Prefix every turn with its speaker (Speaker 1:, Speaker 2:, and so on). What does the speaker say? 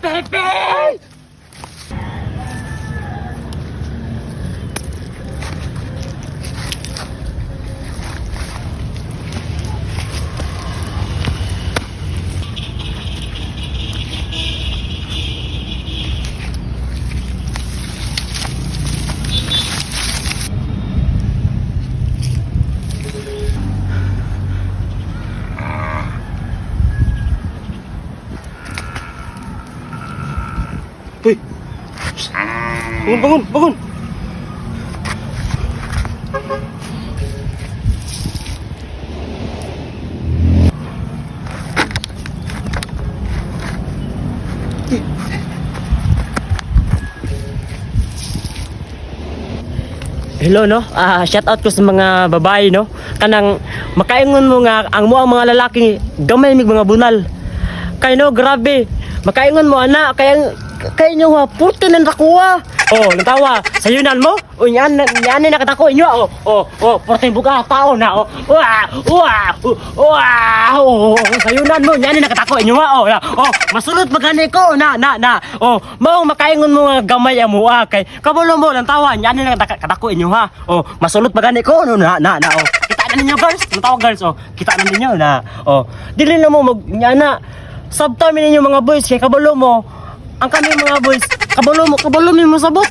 Speaker 1: baby!
Speaker 2: Uy! Bangun, bangun, bangun! Hello no. Ah, shout out ko sa mga babae no. Kanang makaingon mo nga ang mo ang mga lalaki gamay mig mga bunal. Kay no grabe. Makaingon mo ana kay kay inyo ha purto nang takuha. Oh, natawa. Sayunan mo? O yan, yan na nakatako inyo. Oh, oh, oh, yung buka tao na. Oh, wa, wa, wa, oh, sayunan mo. Yan na nakatako inyo ha. Oh, na. oh, masulot magani ko na, na, na. Oh, mao makaingon mo gamay ang mua kay kabulo mo lang tawa. Yan na nakatako inyo ha. Oh, masulot magani ko no na, na, na. Oh, kita na ninyo girls. Ang tawag girls. Oh, kita na ninyo na. Oh, dili na mo mag na. Sabtami ninyo mga boys kay kabulo mo. Ang kami mga boys, kabulo mo, kabulo mo sabot.